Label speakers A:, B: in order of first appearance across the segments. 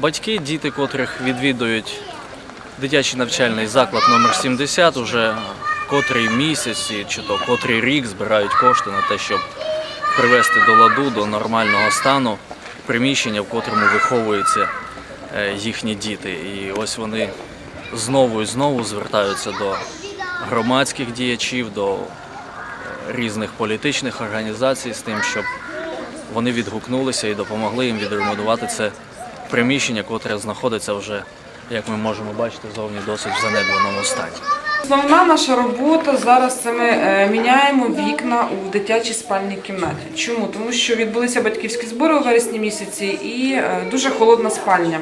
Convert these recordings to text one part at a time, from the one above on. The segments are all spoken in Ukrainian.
A: батьки, діти, котрих відвідують дитячий навчальний заклад номер 70 уже котрий місяць чи то котрий рік збирають кошти на те, щоб привести до ладу, до нормального стану приміщення, в котрому виховуються е, їхні діти. І ось вони знову і знову звертаються до громадських діячів, до е, різних політичних організацій з тим, щоб вони відгукнулися і допомогли їм відремонтувати це приміщення, котре знаходиться вже, як ми можемо бачити, зовні досить в занедбаному стані.
B: Основна наша робота зараз це ми е, міняємо вікна у дитячій спальній кімнаті. Чому? Тому що відбулися батьківські збори у вересні місяці і е, дуже холодна спальня.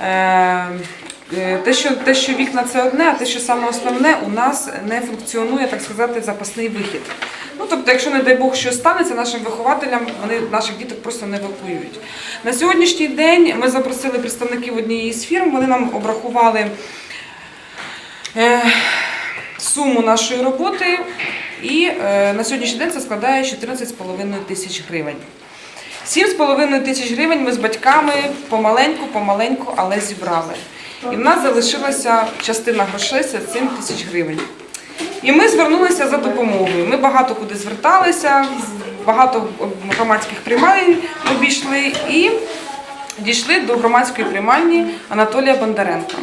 B: Е, Те що, те, що вікна це одне, а те, що саме основне, у нас не функціонує, так сказати, запасний вихід. Ну, тобто, якщо, не дай Бог, що станеться нашим вихователям, вони наших діток просто не евакуюють. На сьогоднішній день ми запросили представників однієї з фірм, вони нам обрахували е, суму нашої роботи, і е, на сьогоднішній день це складає 14,5 тисяч гривень. 7,5 тисяч гривень ми з батьками помаленьку, помаленьку, але зібрали. І в нас залишилася частина грошей це 7 тисяч гривень. І ми звернулися за допомогою. Ми багато куди зверталися, багато громадських приймань обійшли і дійшли до громадської приймальні Анатолія Бондаренка.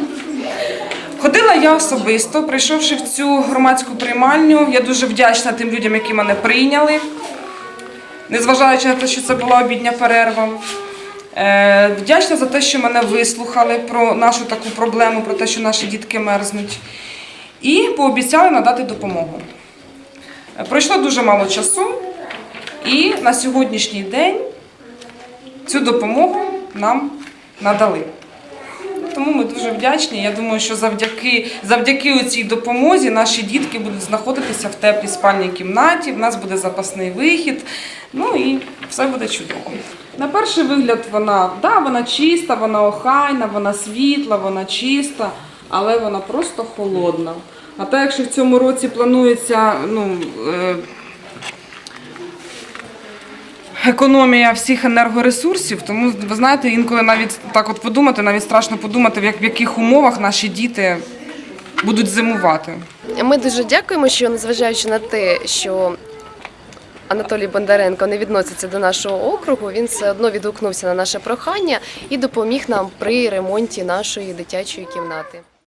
B: Ходила я особисто, прийшовши в цю громадську приймальню. Я дуже вдячна тим людям, які мене прийняли, незважаючи на те, що це була обідня перерва. Е, Вдячна за те, що мене вислухали про нашу таку проблему, про те, що наші дітки мерзнуть, і пообіцяли надати допомогу. Е, Пройшло дуже мало часу, і на сьогоднішній день цю допомогу нам надали. Тому ми дуже вдячні. Я думаю, що завдяки, завдяки цій допомозі наші дітки будуть знаходитися в теплій спальній кімнаті, в нас буде запасний вихід, ну і все буде чудово. На перший вигляд вона, да, вона чиста, вона охайна, вона світла, вона чиста, але вона просто холодна. А так, якщо в цьому році планується ну, е, економія всіх енергоресурсів, тому ви знаєте, інколи навіть так от подумати, навіть страшно подумати, в, яких умовах наші діти будуть зимувати.
C: Ми дуже дякуємо, що незважаючи на те, що Анатолій Бондаренко не відноситься до нашого округу, він все одно відгукнувся на наше прохання і допоміг нам при ремонті нашої дитячої кімнати.